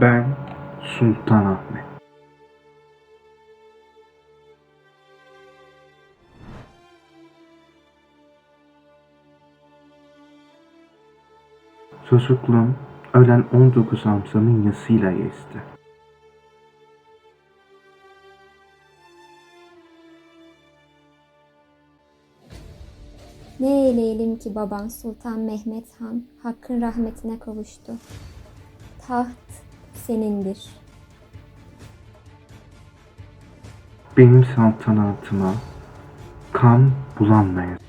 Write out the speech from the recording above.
Ben Sultan Ahmet. Çocukluğum ölen 19 amcamın yasıyla geçti. Ne eyleyelim ki baban Sultan Mehmet Han hakkın rahmetine kavuştu. Taht senindir. Benim saltanatıma kan bulanmayacak.